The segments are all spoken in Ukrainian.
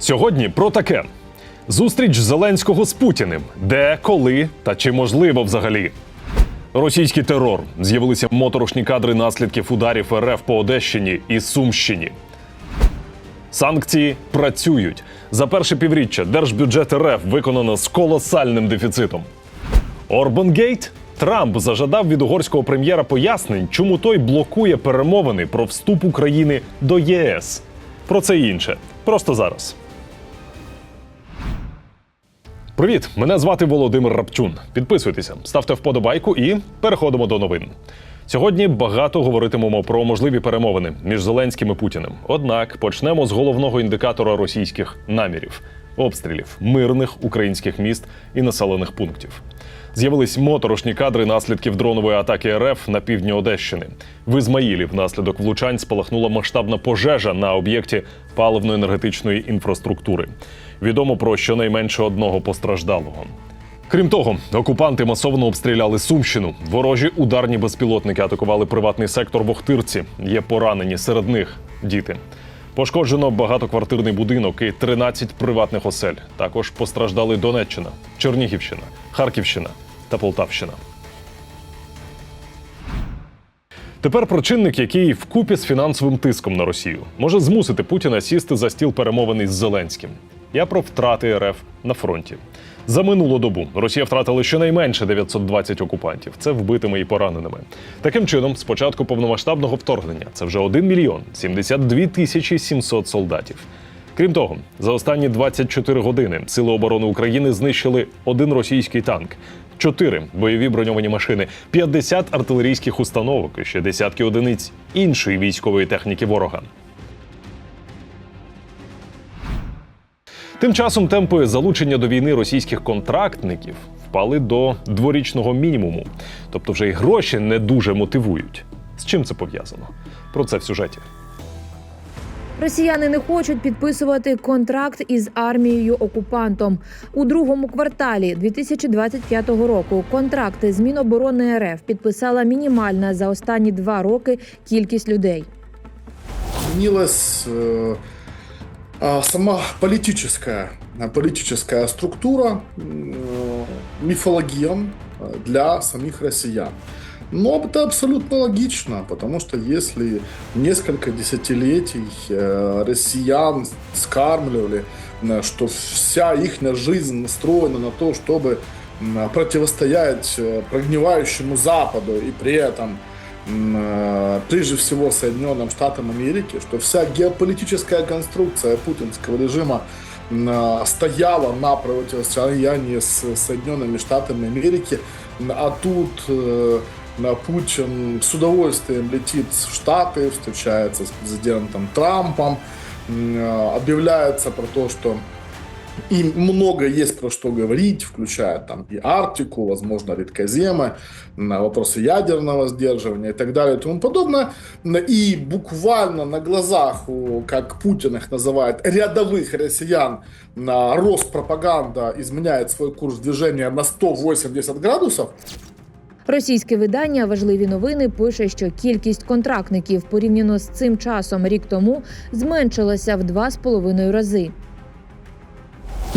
Сьогодні про таке: зустріч Зеленського з Путіним. Де, коли та чи можливо взагалі? Російський терор з'явилися моторошні кадри наслідків ударів РФ по Одещині і Сумщині. Санкції працюють за перше півріччя. Держбюджет РФ виконано з колосальним дефіцитом. Орбангейт Трамп зажадав від угорського прем'єра пояснень, чому той блокує перемовини про вступ України до ЄС. Про це і інше. Просто зараз. Привіт! Мене звати Володимир Рапчун. Підписуйтеся, ставте вподобайку і переходимо до новин. Сьогодні багато говоритимемо про можливі перемовини між Зеленським і Путіним. Однак почнемо з головного індикатора російських намірів обстрілів мирних українських міст і населених пунктів. З'явились моторошні кадри наслідків дронової атаки РФ на півдні Одещини. В Ізмаїлі внаслідок влучань спалахнула масштабна пожежа на об'єкті паливно-енергетичної інфраструктури. Відомо про щонайменше одного постраждалого. Крім того, окупанти масово обстріляли Сумщину. Ворожі ударні безпілотники атакували приватний сектор в Охтирці. Є поранені серед них діти. Пошкоджено багатоквартирний будинок і 13 приватних осель. Також постраждали Донеччина, Чернігівщина, Харківщина та Полтавщина. Тепер про чинник, який вкупі з фінансовим тиском на Росію може змусити Путіна сісти за стіл перемовин із Зеленським. Я про втрати РФ на фронті. За минулу добу Росія втратила щонайменше 920 окупантів. Це вбитими і пораненими. Таким чином, з початку повномасштабного вторгнення це вже 1 мільйон 72 тисячі 700 солдатів. Крім того, за останні 24 години Сили оборони України знищили один російський танк, чотири бойові броньовані машини, 50 артилерійських установок і ще десятки одиниць іншої військової техніки ворога. Тим часом темпи залучення до війни російських контрактників впали до дворічного мінімуму, тобто вже й гроші не дуже мотивують. З чим це пов'язано? Про це в сюжеті. Росіяни не хочуть підписувати контракт із армією окупантом у другому кварталі 2025 року. Контракти з Міноборони РФ підписала мінімальна за останні два роки кількість людей. изменилась э, а, сама политическая, а, политическая структура, э, мифология э, для самих россиян. Но это абсолютно логично, потому что если несколько десятилетий э, россиян скармливали, э, что вся их жизнь настроена на то, чтобы противостоять прогнивающему Западу и при этом прежде всего Соединенным Штатам Америки, что вся геополитическая конструкция путинского режима э, стояла на противостоянии с Соединенными Штатами Америки, а тут э, Путин с удовольствием летит в Штаты, встречается с президентом Трампом, э, объявляется про то, что и много есть про что говорить, включая там и Арктику, возможно, редкоземы, на вопросы ядерного сдерживания и так далее и тому подобное. И буквально на глазах, у, как Путин их называет, рядовых россиян, на Роспропаганда изменяет свой курс движения на 180 градусов, Російське видання Важливі новини пише, що кількість контрактників порівняно з цим часом рік тому зменшилася в два з половиною рази.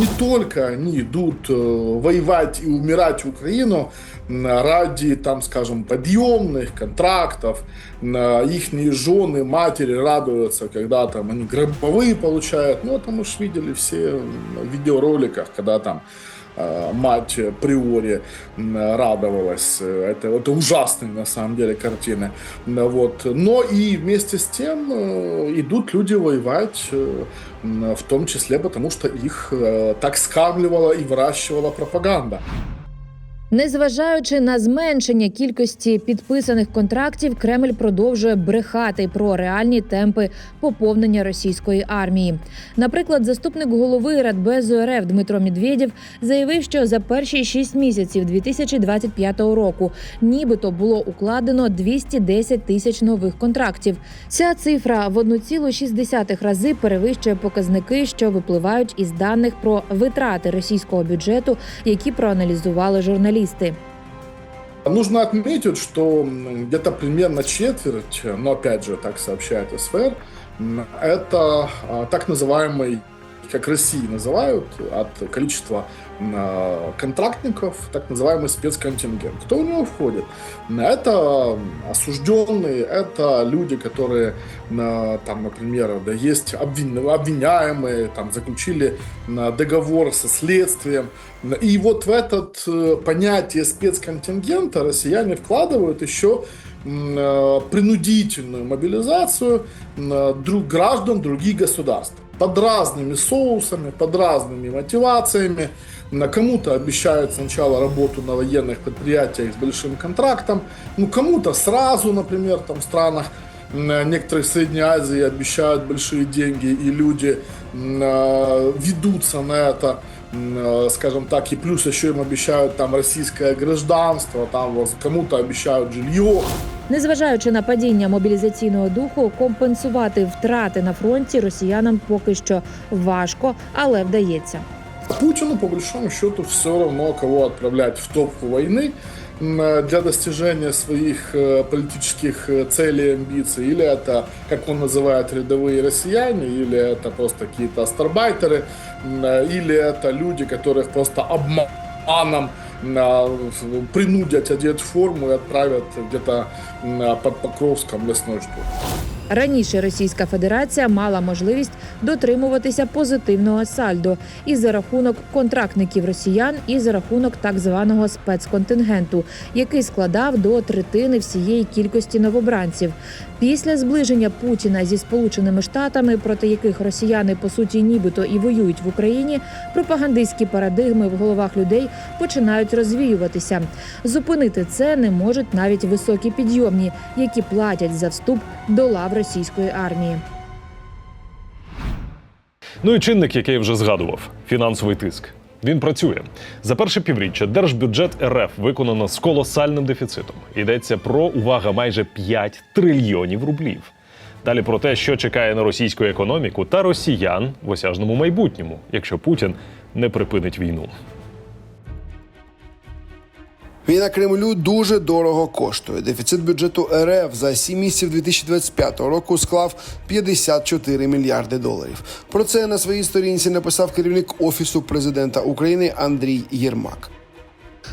Не только они идут э, воевать и умирать в Украину ради, там, скажем, подъемных контрактов, их жены, матери радуются, когда там они гробовые получают. Ну, это мы же видели все в видеороликах, когда там э, мать приори м, радовалась. Это, это ужасные на самом деле картины. М, Вот. Но и вместе с тем э, идут люди воевать, э, м, в том числе потому, что их э, так скармливала и выращивала пропаганда. Незважаючи на зменшення кількості підписаних контрактів, Кремль продовжує брехати про реальні темпи поповнення російської армії. Наприклад, заступник голови Радбезу РФ Дмитро Медведєв заявив, що за перші шість місяців 2025 року нібито було укладено 210 тисяч нових контрактів. Ця цифра в 1,6 рази перевищує показники, що випливають із даних про витрати російського бюджету, які проаналізували журналісти Нужно отметить, что м, где-то примерно четверть, но опять же так сообщает СФР, м, это а, так называемый как России называют, от количества э, контрактников, так называемый спецконтингент. Кто в него входит? Это осужденные, это люди, которые, э, там, например, да, есть обвин- обвиняемые, там, заключили э, договор со следствием. И вот в это э, понятие спецконтингента россияне вкладывают еще принудительную мобилизацию друг, граждан других государств под разными соусами, под разными мотивациями. На Кому-то обещают сначала работу на военных предприятиях с большим контрактом, ну кому-то сразу, например, там в странах некоторых Средней Азии обещают большие деньги, и люди э, ведутся на это, э, скажем так, и плюс еще им обещают там российское гражданство, там кому-то обещают жилье. Незважаючи на падіння мобілізаційного духу, компенсувати втрати на фронті росіянам поки що важко, але вдається. Путину, по большому счету, все равно, кого отправлять в топку войны м, э, для достижения своих э, политических э, целей и амбиций. Или это, как он называет, рядовые россияне, или это просто какие-то астарбайтеры, м, э, или это люди, которых просто обманом м, а, в- принудят одеть форму и отправят где-то под Покровском лесной штурм. Раніше Російська Федерація мала можливість дотримуватися позитивного сальдо і за рахунок контрактників росіян, і за рахунок так званого спецконтингенту, який складав до третини всієї кількості новобранців. Після зближення Путіна зі Сполученими Штатами, проти яких росіяни по суті нібито і воюють в Україні, пропагандистські парадигми в головах людей починають розвіюватися. Зупинити це не можуть навіть високі підйомні, які платять за вступ до лав російської армії. Ну і чинник, який я вже згадував фінансовий тиск. Він працює за перше півріччя. Держбюджет РФ виконано з колосальним дефіцитом. Йдеться про увага майже 5 трильйонів рублів. Далі про те, що чекає на російську економіку та росіян в осяжному майбутньому, якщо Путін не припинить війну. Війна Кремлю дуже дорого коштує. Дефіцит бюджету РФ за 7 місяців 2025 року склав 54 мільярди доларів. Про це на своїй сторінці написав керівник офісу президента України Андрій Єрмак.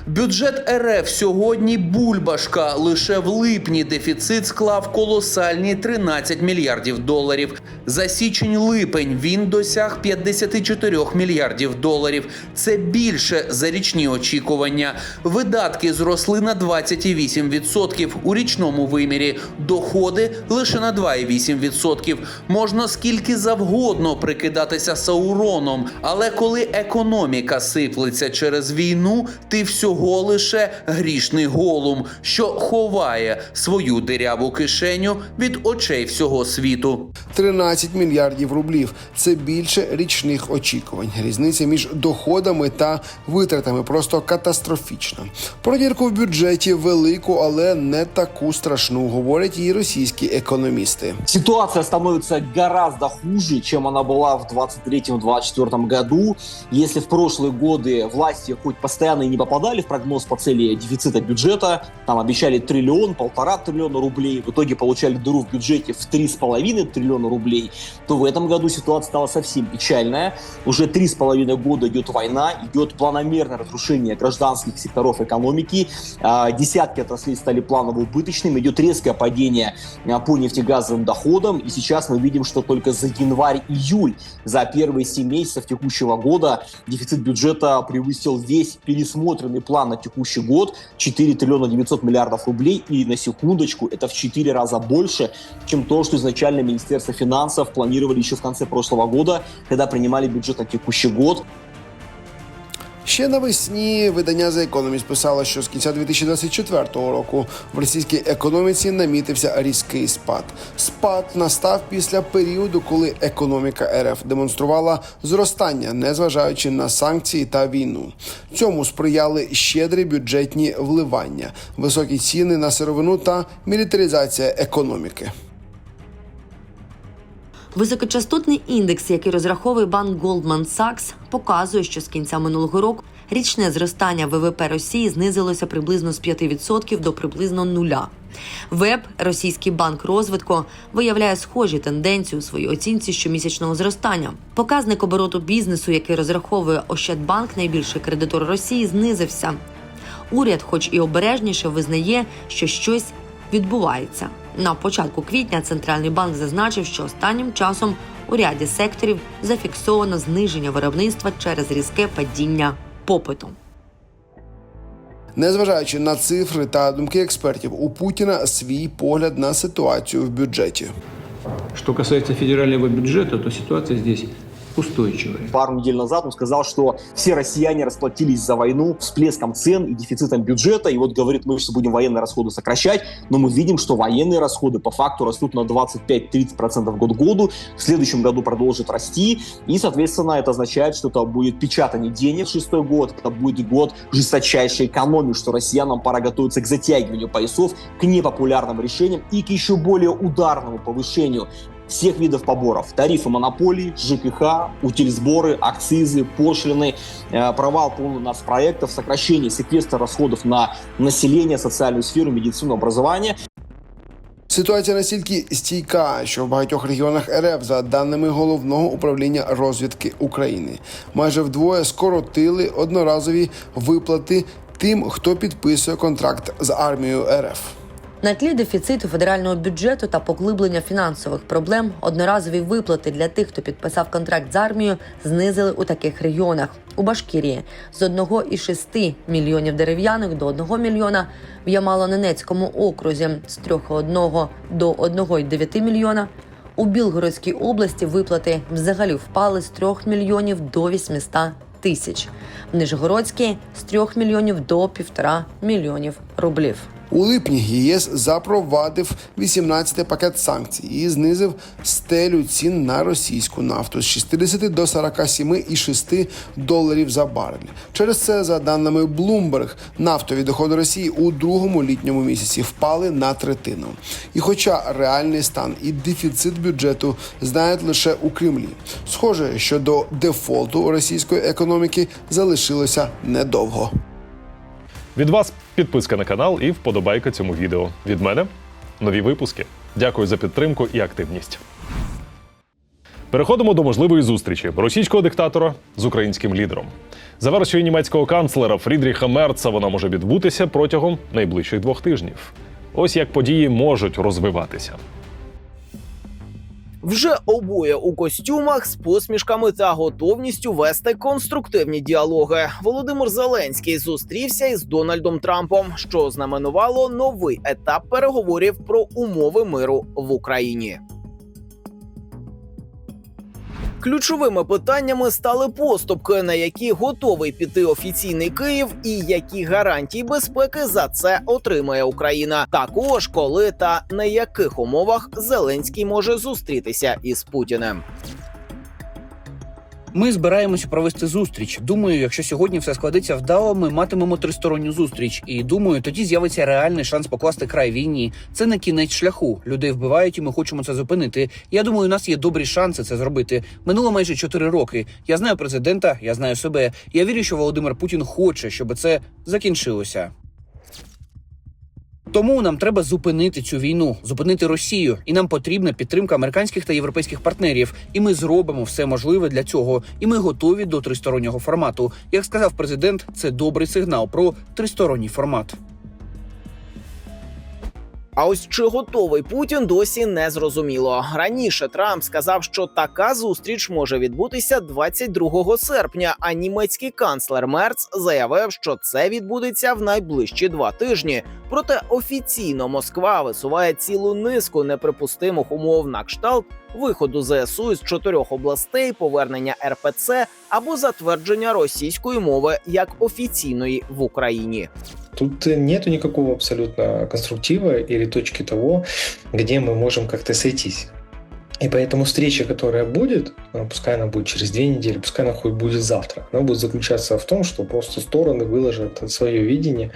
Бюджет РФ сьогодні бульбашка. Лише в липні дефіцит склав колосальні 13 мільярдів доларів. За січень-липень він досяг 54 мільярдів доларів. Це більше за річні очікування. Видатки зросли на 28% у річному вимірі. Доходи лише на 2,8%. Можна скільки завгодно прикидатися Сауроном, але коли економіка сиплеться через війну, ти всього лише грішний голум, що ховає свою диряву кишеню від очей всього світу. 13 мільярдів рублів. Це більше річних очікувань. Різниця між доходами та витратами просто катастрофічна. Про дірку в бюджеті велику, але не таку страшну, говорять і російські економісти. ситуация становится гораздо хуже, чем она была в 23-24 году. Если в прошлые годы власти хоть постоянно и не попадали в прогноз по цели дефицита бюджета, там обещали триллион, полтора триллиона рублей, в итоге получали дыру в бюджете в 3,5 триллиона рублей, то в этом году ситуация стала совсем печальная. Уже три с половиной года идет война, идет планомерное разрушение гражданских секторов экономики, А, десятки отраслей стали планово убыточными, идет резкое падение а, по нефтегазовым доходам, и сейчас мы видим, что только за январь-июль, за первые 7 месяцев текущего года дефицит бюджета превысил весь пересмотренный план на текущий год 4 триллиона 900 миллиардов рублей, и на секундочку это в 4 раза больше, чем то, что изначально Министерство финансов планировали еще в конце прошлого года, когда принимали бюджет на текущий год. Ще навесні видання The Economist писало, що з кінця 2024 року в російській економіці намітився різкий спад. Спад настав після періоду, коли економіка РФ демонструвала зростання, незважаючи на санкції та війну. Цьому сприяли щедрі бюджетні вливання, високі ціни на сировину та мілітаризація економіки. Високочастотний індекс, який розраховує банк Goldman Sachs, показує, що з кінця минулого року річне зростання ВВП Росії знизилося приблизно з 5% до приблизно нуля. ВЕБ, російський банк розвитку, виявляє схожі тенденції у своїй оцінці щомісячного зростання. Показник обороту бізнесу, який розраховує Ощадбанк, найбільший кредитор Росії, знизився. Уряд, хоч і обережніше, визнає, що щось відбувається. На початку квітня центральний банк зазначив, що останнім часом у ряді секторів зафіксовано зниження виробництва через різке падіння попиту. Незважаючи на цифри та думки експертів, у Путіна свій погляд на ситуацію в бюджеті. Що касається федерального бюджету, то ситуація здесь устойчивая. Пару недель назад он сказал, что все россияне расплатились за войну всплеском цен и дефицитом бюджета. И вот говорит, мы сейчас будем военные расходы сокращать, но мы видим, что военные расходы по факту растут на 25-30% год к году. В следующем году продолжат расти. И, соответственно, это означает, что это будет печатание денег шестой год. Это будет год жесточайшей экономии, что россиянам пора готовиться к затягиванию поясов, к непопулярным решениям и к еще более ударному повышению всех видов поборов. Тарифы монополий, ЖКХ, утильсборы, акцизы, пошлины, э, провал полный нацпроектов, сокращение секвестра расходов на население, социальную сферу, медицину, образование. Ситуація настільки стійка, що в багатьох регіонах РФ, за даними головного управління розвідки України, майже вдвоє скоротили одноразові виплати тим, хто підписує контракт з армією РФ. На тлі дефіциту федерального бюджету та поглиблення фінансових проблем одноразові виплати для тих, хто підписав контракт з армією, знизили у таких регіонах: у Башкірії з 1,6 мільйонів дерев'яних до 1 мільйона, в Ямало-Ненецькому окрузі з 3,1 до 1,9 мільйона. У Білгородській області виплати взагалі впали з 3 мільйонів до 800 тисяч. В Нижгородській з 3 мільйонів до 1,5 мільйонів рублів. У липні ЄС запровадив 18-й пакет санкцій і знизив стелю цін на російську нафту з 60 до 47,6 доларів за барель. Через це, за даними Bloomberg, нафтові доходи Росії у другому літньому місяці впали на третину. І хоча реальний стан і дефіцит бюджету знають лише у Кремлі, схоже, що до дефолту російської економіки залишилося недовго. Від вас підписка на канал і вподобайка цьому відео. Від мене нові випуски. Дякую за підтримку і активність. Переходимо до можливої зустрічі російського диктатора з українським лідером. За версією німецького канцлера Фрідріха Мерца, вона може відбутися протягом найближчих двох тижнів. Ось як події можуть розвиватися. Вже обоє у костюмах з посмішками та готовністю вести конструктивні діалоги. Володимир Зеленський зустрівся із Дональдом Трампом, що знаменувало новий етап переговорів про умови миру в Україні. Ключовими питаннями стали поступки, на які готовий піти офіційний Київ, і які гарантії безпеки за це отримає Україна. Також коли та на яких умовах Зеленський може зустрітися із Путіним. Ми збираємося провести зустріч. Думаю, якщо сьогодні все складеться вдало, ми матимемо тристоронню зустріч. І думаю, тоді з'явиться реальний шанс покласти край війні. Це не кінець шляху. Людей вбивають, і ми хочемо це зупинити. Я думаю, у нас є добрі шанси це зробити. Минуло майже чотири роки. Я знаю президента, я знаю себе. Я вірю, що Володимир Путін хоче, щоб це закінчилося. Тому нам треба зупинити цю війну, зупинити Росію, і нам потрібна підтримка американських та європейських партнерів. І ми зробимо все можливе для цього. І ми готові до тристороннього формату. Як сказав президент, це добрий сигнал про тристоронній формат. А ось чи готовий Путін досі не зрозуміло. Раніше Трамп сказав, що така зустріч може відбутися 22 серпня. А німецький канцлер Мерц заявив, що це відбудеться в найближчі два тижні. Проте офіційно Москва висуває цілу низку неприпустимих умов на кшталт виходу ЗСУ з чотирьох областей, повернення РПЦ або затвердження російської мови як офіційної в Україні. Тут нету никакого абсолютно конструктива или точки того, где мы можем как-то сойтись. И поэтому встреча, которая будет, э, пускай она будет через две недели, пускай она хоть будет завтра, она будет заключаться в том, что просто стороны выложат свое видение,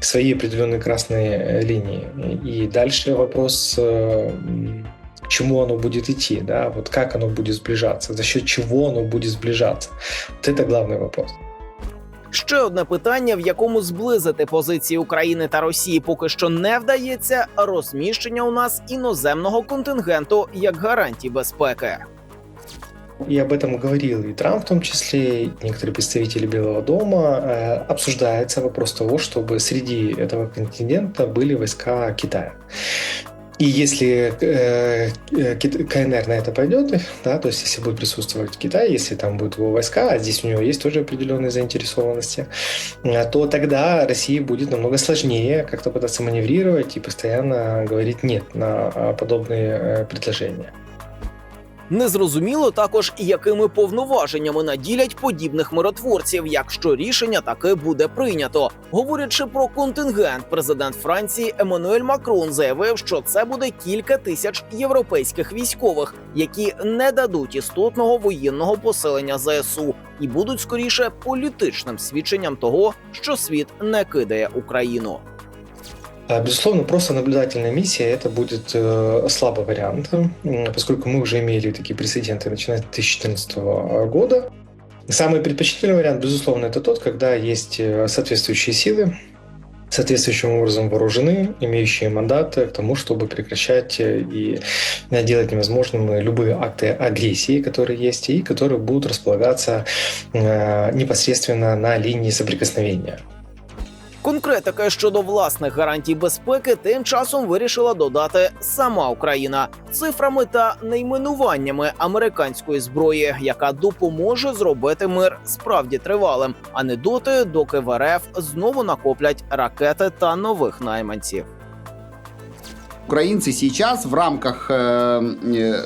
свои определенные красные э, линии. И дальше вопрос э, м, к чему оно будет идти, да, вот как оно будет сближаться, за счет чего оно будет сближаться. Вот это главный вопрос. Ще одне питання, в якому зблизити позиції України та Росії поки що не вдається розміщення у нас іноземного контингенту як гарантій безпеки. И об этом говорил и Трамп в том числе, и некоторые представители Белого дома. Э, Обсуждается вопрос того, чтобы среди этого контингента были войска Китая. И если э, КНР на это пойдет, да, то есть если будет присутствовать Китай, если там будут его войска, а здесь у него есть тоже определенные заинтересованности, э, то тогда России будет намного сложнее как-то пытаться маневрировать и постоянно говорить нет на а, подобные э, предложения. Незрозуміло також, якими повноваженнями наділять подібних миротворців, якщо рішення таки буде прийнято. Говорячи про контингент, президент Франції Еммануель Макрон заявив, що це буде кілька тисяч європейських військових, які не дадуть істотного воєнного посилення ЗСУ і будуть скоріше політичним свідченням того, що світ не кидає Україну. А, Безусловно, просто наблюдательная миссия это будет э, слабый вариант, поскольку мы уже имели такие прецеденты, начиная с 2014 года. Самый предпочтительный вариант, безусловно, это тот, когда есть э, соответствующие силы, соответствующим образом вооружены, имеющие мандат к тому, чтобы прекращать э, и делать невозможными любые акты агрессии, которые есть, и которые будут располагаться э, непосредственно на линии соприкосновения. Конкретика щодо власних гарантій безпеки тим часом вирішила додати сама Україна цифрами та найменуваннями американської зброї, яка допоможе зробити мир справді тривалим, а не доти, доки в РФ знову накоплять ракети та нових найманців. Украинцы сейчас в рамках э, э,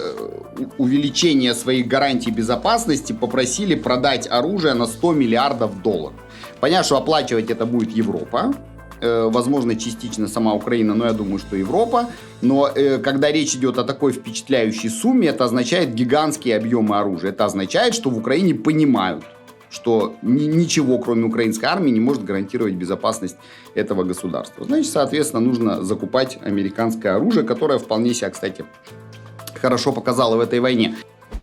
увеличения своих гарантий безопасности попросили продать оружие на 100 миллиардов долларов. Понятно, что оплачивать это будет Европа, э, возможно, частично сама Украина, но я думаю, что Европа. Но э, когда речь идет о такой впечатляющей сумме, это означает гигантские объемы оружия. Это означает, что в Украине понимают, что ни- ничего, кроме украинской армии, не может гарантировать безопасность этого государства. Значит, соответственно, нужно закупать американское оружие, которое вполне себя, кстати, хорошо показало в этой войне.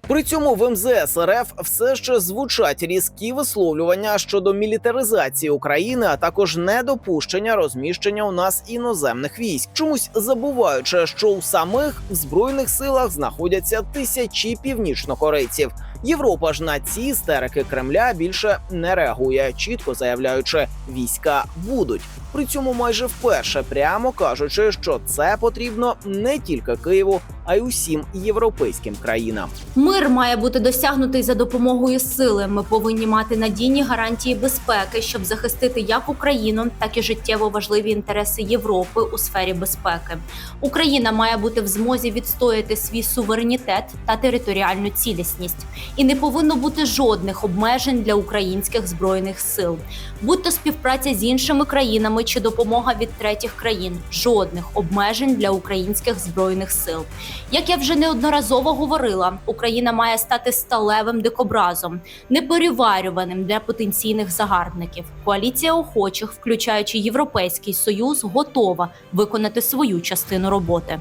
При цьому в МЗС РФ все ще звучать різкі висловлювання щодо мілітаризації України, а також недопущення розміщення у нас іноземних військ, чомусь забуваючи, що у самих збройних силах знаходяться тисячі північнокорейців. Європа ж на ці істерики Кремля більше не реагує, чітко заявляючи, війська будуть. При цьому майже вперше прямо кажучи, що це потрібно не тільки Києву, а й усім європейським країнам. Мир має бути досягнутий за допомогою сили. Ми повинні мати надійні гарантії безпеки, щоб захистити як Україну, так і життєво важливі інтереси Європи у сфері безпеки. Україна має бути в змозі відстояти свій суверенітет та територіальну цілісність, і не повинно бути жодних обмежень для українських збройних сил, будь то співпраця з іншими країнами чи допомога від третіх країн. Жодних обмежень для українських збройних сил. Як я вже неодноразово говорила, Україна має стати сталевим дикобразом, непереварюваним для потенційних загарбників. Коаліція охочих, включаючи Європейський Союз, готова виконати свою частину роботи.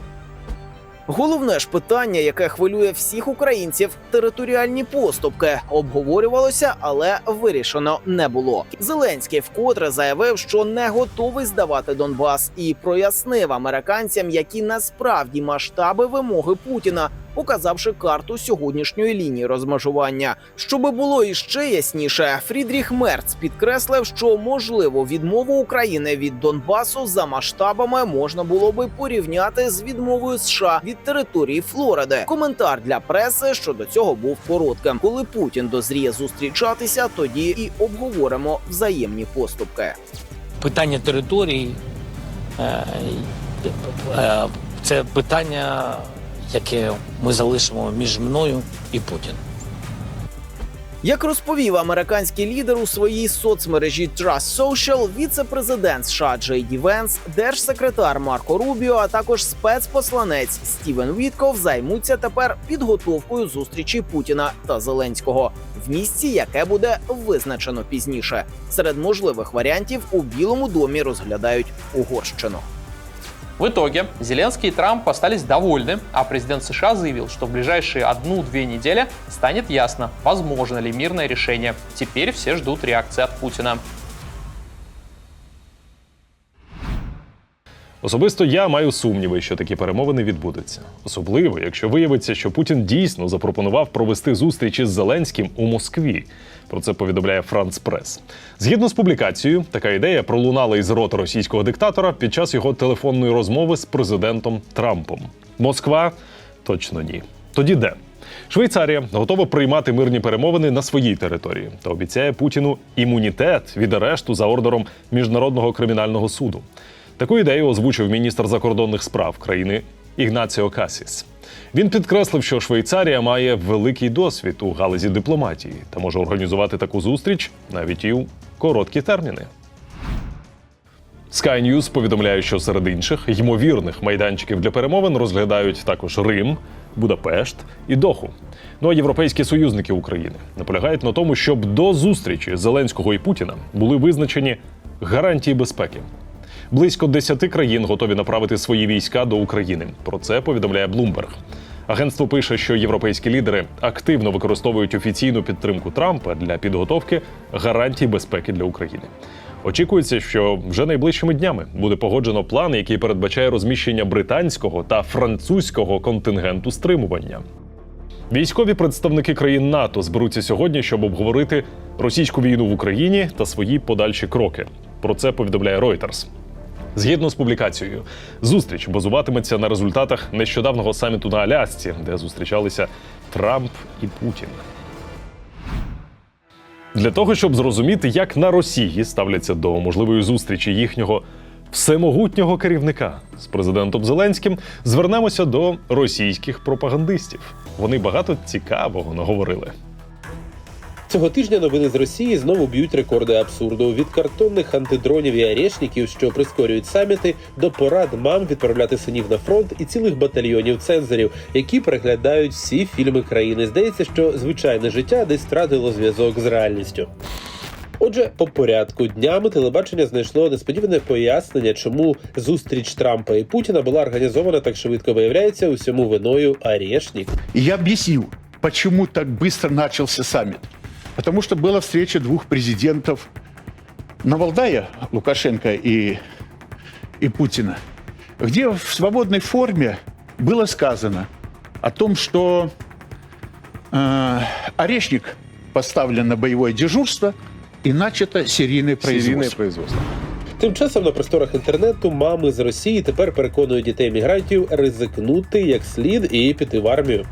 Головне ж питання, яке хвилює всіх українців, територіальні поступки, обговорювалося, але вирішено не було. Зеленський вкотре заявив, що не готовий здавати Донбас, і прояснив американцям, які насправді масштаби вимоги Путіна, показавши карту сьогоднішньої лінії розмежування. Щоби було іще ясніше, Фрідріх Мерц підкреслив, що можливо відмову України від Донбасу за масштабами можна було би порівняти з відмовою США від території Флориди. Коментар для преси щодо цього був коротким. Коли Путін дозріє зустрічатися, тоді і обговоримо взаємні поступки. питання територій е, е, це питання, яке ми залишимо між мною і Путіним. Як розповів американський лідер у своїй соцмережі Trust Social, віце-президент США Джей Ді Венс, держсекретар Марко Рубіо, а також спецпосланець Стівен Вітков займуться тепер підготовкою зустрічі Путіна та Зеленського в місці, яке буде визначено пізніше. Серед можливих варіантів у Білому домі розглядають Угорщину. В итоге Зеленский и Трамп остались довольны, а президент США заявил, что в ближайшие одну-две недели станет ясно, возможно ли мирное решение. Теперь все ждут реакции от Путина. Особисто я маю сумніви, що такі перемовини відбудуться. Особливо, якщо виявиться, що Путін дійсно запропонував провести зустріч із Зеленським у Москві. Про це повідомляє Франц Прес. Згідно з публікацією, така ідея пролунала із рота російського диктатора під час його телефонної розмови з президентом Трампом. Москва точно ні. Тоді де? Швейцарія готова приймати мирні перемовини на своїй території та обіцяє Путіну імунітет від арешту за ордером міжнародного кримінального суду. Таку ідею озвучив міністр закордонних справ країни Ігнаціо Касіс. Він підкреслив, що Швейцарія має великий досвід у галузі дипломатії та може організувати таку зустріч навіть і у короткі терміни. Sky News повідомляє, що серед інших ймовірних майданчиків для перемовин розглядають також Рим, Будапешт і Доху. Ну а європейські союзники України наполягають на тому, щоб до зустрічі Зеленського і Путіна були визначені гарантії безпеки. Близько 10 країн готові направити свої війська до України. Про це повідомляє Bloomberg. Агентство пише, що європейські лідери активно використовують офіційну підтримку Трампа для підготовки гарантій безпеки для України. Очікується, що вже найближчими днями буде погоджено план, який передбачає розміщення британського та французького контингенту стримування. Військові представники країн НАТО зберуться сьогодні, щоб обговорити російську війну в Україні та свої подальші кроки. Про це повідомляє Reuters. Згідно з публікацією, зустріч базуватиметься на результатах нещодавнього саміту на Алясці, де зустрічалися Трамп і Путін. Для того, щоб зрозуміти, як на Росії ставляться до можливої зустрічі їхнього всемогутнього керівника з президентом Зеленським, звернемося до російських пропагандистів. Вони багато цікавого наговорили. Цього тижня новини з Росії знову б'ють рекорди абсурду від картонних антидронів і арешників, що прискорюють саміти, до порад мам відправляти синів на фронт і цілих батальйонів цензорів, які переглядають всі фільми країни. Здається, що звичайне життя десь втратило зв'язок з реальністю. Отже, по порядку днями телебачення знайшло несподіване пояснення, чому зустріч Трампа і Путіна була організована так швидко. Виявляється, усьому виною Арешник. Я объяснил, почему так быстро начался саммит. Потому что была встреча двух президентов Навалдая, Лукашенко и, и Путина, где в свободной форме было сказано о том, что э, Орешник поставлен на боевое дежурство и начато серийное производство. Тим часом на просторах інтернету мами з Росії тепер переконують дітей мігрантів ризикнути як слід і піти в армію.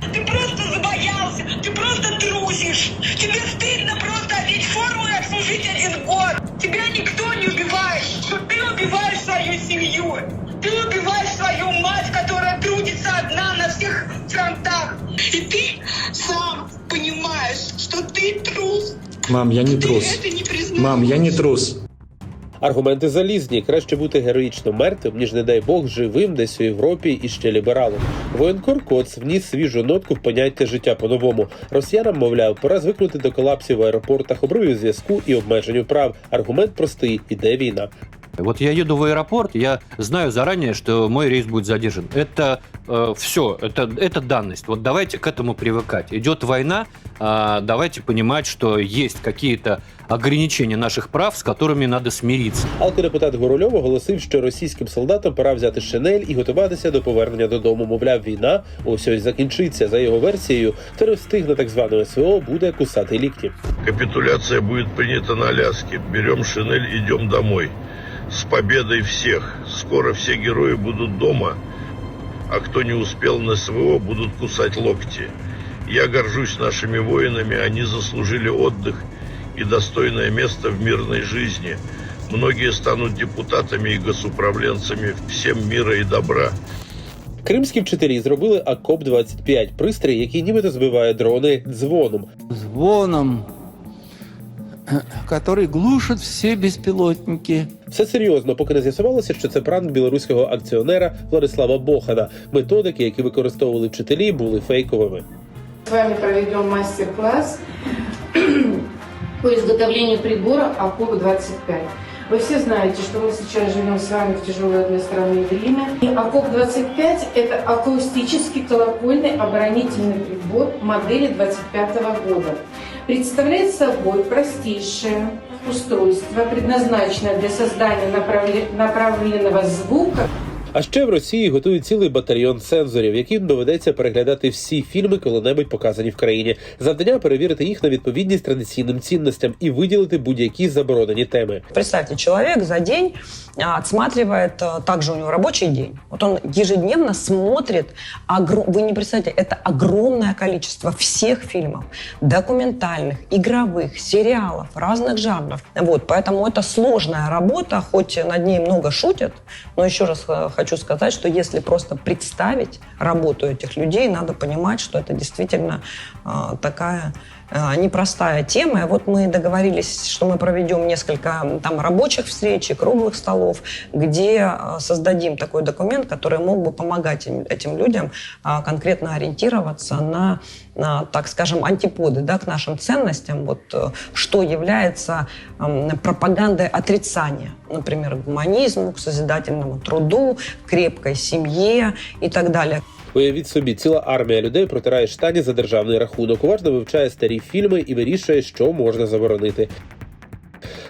Мам, я не трус. Мам, я не трус. Аргументи залізні. Краще бути героїчно мертвим, ніж не дай Бог живим десь у Європі і ще лібералом. Воєнкор Коц вніс свіжу нотку в поняття життя по-новому. Росіянам, мовляв, пора звикнути до колапсів в аеропортах, обривів зв'язку і обмеженню прав. Аргумент простий: іде війна. Вот я еду в аэропорт, я знаю заранее, что мой рейс будет задержан. Это все, это, это данность. Вот давайте к этому привыкать. Идет война, а, давайте понимать, что есть какие-то ограничения наших прав, с которыми надо смириться. Алкодепутат Горольов оголосив, що російським солдатам пора взяти шинель і готуватися до повернення додому. Мовляв, війна ось ось закінчиться. За його версією, хто не встигне так званого СВО, буде кусати лікті. Капитуляция будет принята на Аляске. Берем шинель, идем домой. С победой всех. Скоро все герои будут дома, а кто не успел на СВО, будут кусать локти. Я горжусь нашими воинами, они заслужили отдых и достойное место в мирной жизни. Многие станут депутатами и госуправленцами всем мира и добра. Кримські вчителі зробили АКОП 25 пристрій, який нібито збиває дрони дзвоном. звоном, который глушит все беспилотники. Все серйозно, поки не з'ясувалося, що це пранк білоруського акціонера Владислава Бохана. Методики, які використовували вчителі, були фейковими. С вами проведем мастер-класс по изготовлению прибора АКОП-25. Вы все знаете, что мы сейчас живем с вами в тяжелое для страны время. И ОКОП-25 – это акустический колокольный оборонительный прибор модели 25 года. Представляет собой простейшее устройство, предназначенное для создания направле- направленного звука А ще в Росії готують цілий батальйон цензорів, яким доведеться переглядати всі фільми, коли-небудь показані в країні. Завдання перевірити їх на відповідність традиційним цінностям і виділити будь-які заборонені теми. Представьте, человек за день а, отсматривает, а, также у него рабочий день. Вот он ежедневно смотрит, огром- вы не представляете, это огромное количество всех фильмов, документальных, игровых, сериалов, разных жанров. Вот, поэтому это сложная работа, хоть над ней много шутят, но еще раз э, хочу сказать, что если просто представить работу этих людей, надо понимать, что это действительно э, такая непростая тема. И вот мы договорились, что мы проведем несколько там рабочих встреч и круглых столов, где а, создадим такой документ, который мог бы помогать им- этим людям а, конкретно ориентироваться на, на, так скажем, антиподы да, к нашим ценностям, вот, э, что является пропагандой отрицания, например, гуманизму, к созидательному труду, крепкой семье и так далее. Уявіть собі, ціла армія людей протирає штані за державний рахунок, уважно вивчає старі фільми і вирішує, що можна заборонити.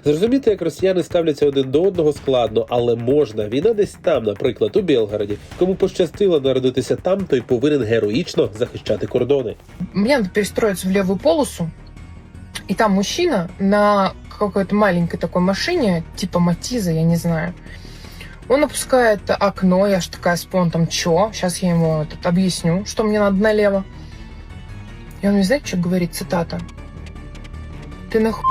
Зрозуміти, як росіяни ставляться один до одного складно, але можна. Війна десь там, наприклад, у Білгороді. Кому пощастило народитися там, той повинен героїчно захищати кордони. Мне надо перестроиться в левую полосу, и там мужчина на какой-то маленькой такой машине, типа я не знаю. Он опускает окно, я ж такая с понтом, чё? Сейчас я ему этот, объясню, что мне надо налево. И он мне, знаете, что говорит, цитата? Ты нахуй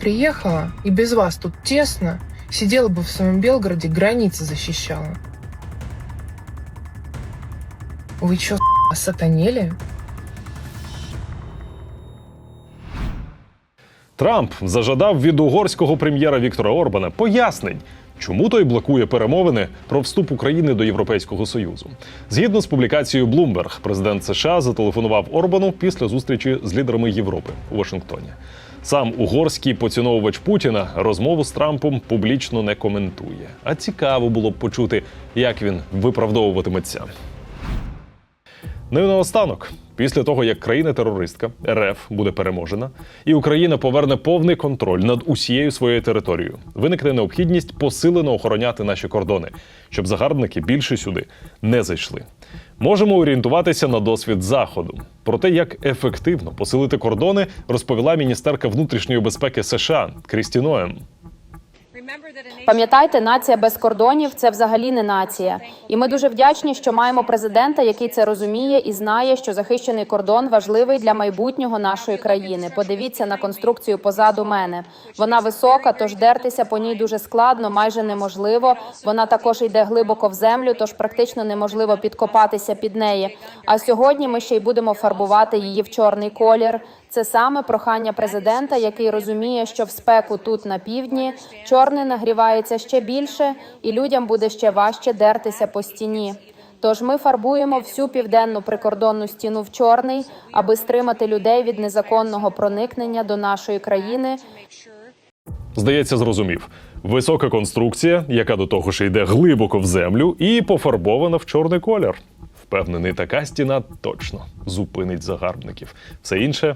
приехала, и без вас тут тесно, сидела бы в своем Белгороде, границы защищала. Вы чё, сатанели? Трамп зажадав від угорського прем'єра Віктора Орбана пояснень, чому той блокує перемовини про вступ України до Європейського Союзу. Згідно з публікацією Bloomberg, президент США зателефонував Орбану після зустрічі з лідерами Європи у Вашингтоні. Сам угорський поціновувач Путіна розмову з Трампом публічно не коментує. А цікаво було б почути, як він виправдовуватиметься. Ну і наостанок, після того як країна-терористка РФ буде переможена, і Україна поверне повний контроль над усією своєю територією, виникне необхідність посилено охороняти наші кордони, щоб загарбники більше сюди не зайшли. Можемо орієнтуватися на досвід заходу. Про те, як ефективно посилити кордони, розповіла міністерка внутрішньої безпеки США Крісті Ноем. Пам'ятайте, нація без кордонів це взагалі не нація. І ми дуже вдячні, що маємо президента, який це розуміє і знає, що захищений кордон важливий для майбутнього нашої країни. Подивіться на конструкцію позаду мене. Вона висока, тож дертися по ній дуже складно, майже неможливо. Вона також йде глибоко в землю, тож практично неможливо підкопатися під неї. А сьогодні ми ще й будемо фарбувати її в чорний колір. Це саме прохання президента, який розуміє, що в спеку тут на півдні чорне нагрівається ще більше, і людям буде ще важче дертися по стіні. Тож ми фарбуємо всю південну прикордонну стіну в чорний, аби стримати людей від незаконного проникнення до нашої країни. Здається, зрозумів. Висока конструкція, яка до того ж йде глибоко в землю, і пофарбована в чорний колір. Впевнений, така стіна точно зупинить загарбників. Все інше